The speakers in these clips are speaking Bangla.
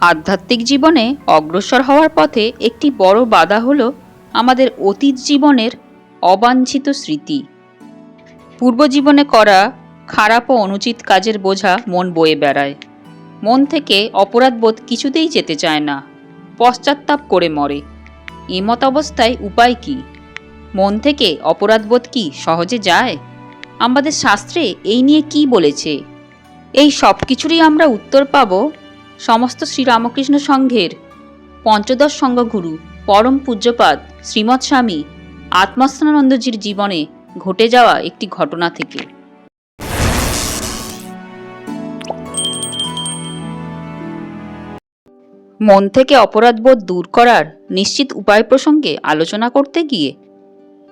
আধ্যাত্মিক জীবনে অগ্রসর হওয়ার পথে একটি বড় বাধা হল আমাদের অতীত জীবনের অবাঞ্ছিত স্মৃতি। পূর্বজীবনে করা খারাপ ও অনুচিত কাজের বোঝা মন বয়ে বেড়ায়। মন থেকে অপরাধবোধ কিছুতেই যেতে চায় না। পশ্চাত্তাপ করে মরে। এমত অবস্থায় উপায় কি? মন থেকে অপরাধবোধ কি সহজে যায়? আমাদের শাস্ত্রে এই নিয়ে কি বলেছে? এই সব কিছুরই আমরা উত্তর পাব সমস্ত শ্রীরামকৃষ্ণ সংঘের পঞ্চদশ সংঘগুরু, পরম পূজ্যপাদ, শ্রীমৎ স্বামী আত্মাস্থানন্দজির জীবনে ঘটে যাওয়া একটি ঘটনা থেকে। মন থেকে অপরাধবোধ দূর করার নিশ্চিত উপায় প্রসঙ্গে আলোচনা করতে গিয়ে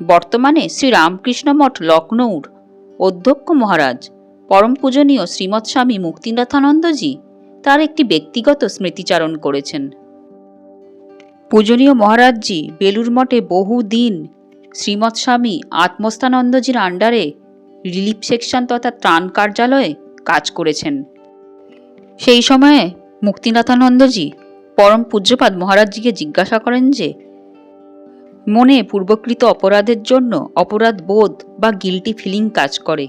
বর্তমানে শ্রী রামকৃষ্ণ মঠ লখনৌর অধ্যক্ষ মহারাজ, পরম পূজনীয় শ্রীমৎ স্বামী মুক্তিনাথানন্দজি তার একটি ব্যক্তিগত স্মৃতিচারণ করেছেন। পূজনীয় মহারাজজি বেলুর মঠে বহু দিন শ্রীমৎ স্বামী আত্মস্থানন্দজির আন্ডারে রিলিফ সেকশন তথা ত্রাণ কার্যালয়ে কাজ করেছেন। সেই সময়ে মুক্তিনাথানন্দজি পরম পূজ্যপাদ মহারাজজিকে জিজ্ঞাসা করেন যে, মনে পূর্বকৃত অপরাধের জন্য অপরাধ বোধ বা গিলটি ফিলিং কাজ করে।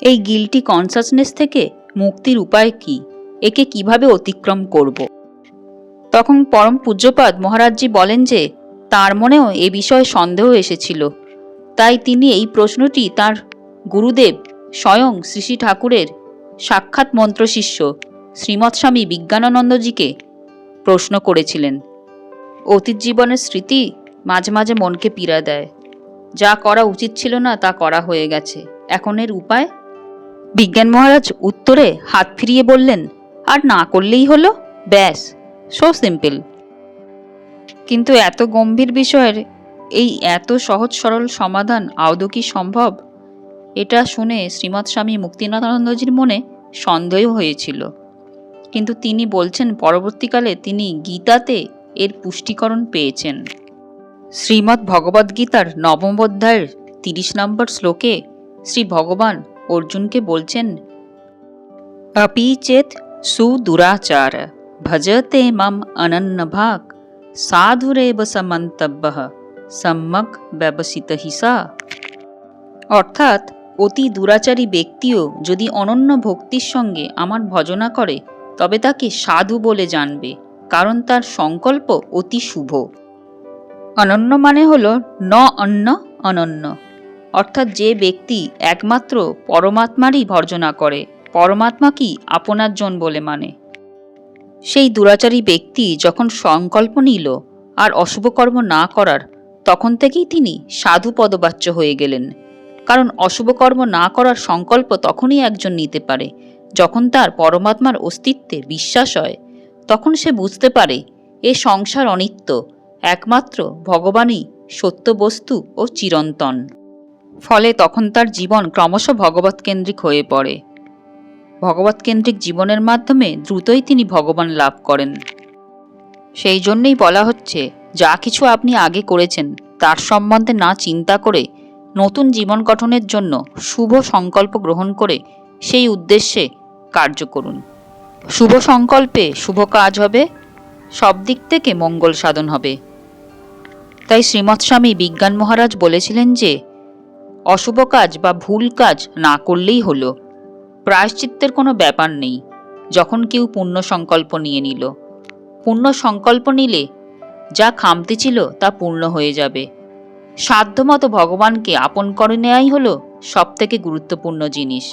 এই গিলটি কনসাসনেস থেকে মুক্তির উপায় কি? একে কীভাবে অতিক্রম করব? তখন পরম পূজ্যপাদ মহারাজজি বলেন যে, তার মনেও এ বিষয়ে সন্দেহ এসেছিল। তাই তিনি এই প্রশ্নটি তার গুরুদেব স্বয়ং শ্রী ঠাকুরের সাক্ষাৎ মন্ত্রশিষ্য শ্রীমৎ স্বামী বিজ্ঞানানন্দজিকে প্রশ্ন করেছিলেন। অতীত জীবনের স্মৃতি মাঝে মাঝে মনকে পীড়া দেয়। যা করা উচিত ছিল না, তা করা হয়ে গেছে। এখন এর উপায়? বিজ্ঞান মহারাজ উত্তরে হাত ফিরিয়ে বললেন আর না করলেই হলো? ব্যাস সো সিম্পল কিন্তু এত গম্ভীর বিষয়ের এই এত সহজ সরল সমাধান আদৌ কি সম্ভব? এটা শুনে শ্রীমৎ স্বামী মুক্তিনাথানন্দজির মনে সন্দেহ হয়েছিল। কিন্তু তিনি বলছেন পরবর্তীকালে তিনি গীতাতে এর পুষ্টিকরণ পেয়েছেন। শ্রীমৎ ভগবদ্গীতার নবম অধ্যায়ের তিরিশ নম্বর শ্লোকে শ্রী ভগবান অর্জুনকে বলছেন অপি চেত સુદુરાચાર ભજતે મમ અનન્નભાગ সাধুরেব সমন্তব্য সম্যক ব্যবসিত হিসা অর্থাৎ অতি দুরাচারী ব্যক্তিও যদি অনন্য ভক্তির সঙ্গে আমার ভজনা করে, তবে তাকে সাধু বলে জানবে, কারণ তার সংকল্প অতি শুভ। অনন্য মানে হল ন অন্য অনন্য। অর্থাৎ যে ব্যক্তি একমাত্র পরমাত্মারই ভর্জনা করে পরমাত্মা কি আপনার জন বলে মানে। সেই দুরাচারী ব্যক্তি যখন সংকল্প নিল আর অশুভ কর্ম না করার, তখন থেকেই তিনি সাধু পদবাচ্য হয়ে গেলেন। কারণ অশুভ কর্ম না করার সংকল্প তখনই একজন নিতে পারে, যখন তার পরমাত্মার অস্তিত্বে বিশ্বাস হয়। তখন সে বুঝতে পারে, এ সংসার অনিত্য, একমাত্র ভগবানই সত্য বস্তু ও চিরন্তন। ফলে তখন তার জীবন ক্রমশ ভগবৎকেন্দ্রিক হয়ে পড়ে। ভগবৎকেন্দ্রিক জীবনের মাধ্যমে দ্রুতই তিনি ভগবান লাভ করেন। সেই জন্যই বলা হচ্ছে, যা কিছু আপনি আগে করেছেন, তার সম্বন্ধে না চিন্তা করে নতুন জীবন গঠনের জন্য শুভ সংকল্প গ্রহণ করে সেই উদ্দেশ্যে কার্য করুন। শুভ সংকল্পে শুভ কাজ হবে, সব দিক থেকে মঙ্গল সাধন হবে। তাই শ্রীমৎ স্বামী বিজ্ঞান মহারাজ বলেছিলেন যে, অশুভ কাজ বা ভুল কাজ না করলেই হলো। প্রায়শ্চিত্তের কোনো ব্যাপার নেই, যখন কেউ পুণ্য সংকল্প নিয়ে নিল। পুণ্য সংকল্প নিলে যা খামতি ছিল তা পূর্ণ হয়ে যাবে। সাধ্যমতো ভগবানকে আপন করে নেওয়াই হলো সব থেকে গুরুত্বপূর্ণ জিনিস।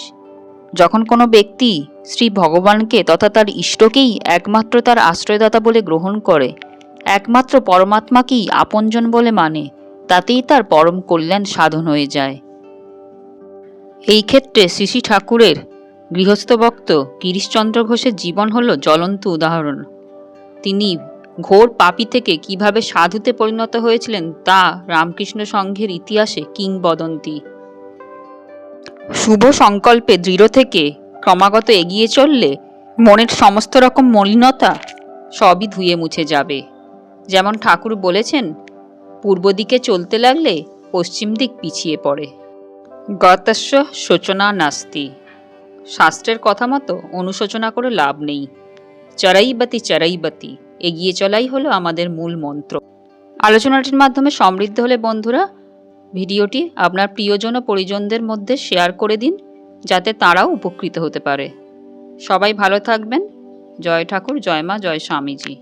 যখন কোনো ব্যক্তি শ্রী ভগবানকে তথা তার ইষ্টকেই একমাত্র তার আশ্রয়দাতা বলে গ্রহণ করে, একমাত্র পরমাত্মাকেই আপনজন বলে মানে তাতেই তার পরম কল্যাণ সাধন হয়ে যায়। এই ক্ষেত্রে শ্রী ঠাকুরের গৃহস্থ ভক্ত গিরিশচন্দ্র ঘোষের জীবন হল জ্বলন্ত উদাহরণ। তিনি ঘোর পাপি থেকে কীভাবে সাধুতে পরিণত হয়েছিলেন তা রামকৃষ্ণ সংঘের ইতিহাসে কিংবদন্তি। শুভ সংকল্পে দৃঢ় থেকে ক্রমাগত এগিয়ে চললে মনের সমস্ত রকম মলিনতা সবই ধুয়ে মুছে যাবে। যেমন ঠাকুর বলেছেন, পূর্ব দিকে চলতে লাগলে পশ্চিম দিক পিছিয়ে পড়ে। গতস্য শোচনা নাস্তি। শাস্ত্রের কথা মতো অনুশোচনা করে লাভ নেই। চরাইবাতি চরাইবাতি, এগিয়ে চলাই হলো আমাদের মূল মন্ত্র। আলোচনাটির মাধ্যমে সমৃদ্ধ হলে বন্ধুরা, ভিডিওটি আপনার প্রিয়জন ও পরিজনদের মধ্যে শেয়ার করে দিন, যাতে তারাও উপকৃত হতে পারে। সবাই ভালো থাকবেন। জয় ঠাকুর, জয় মা, জয় স্বামীজি।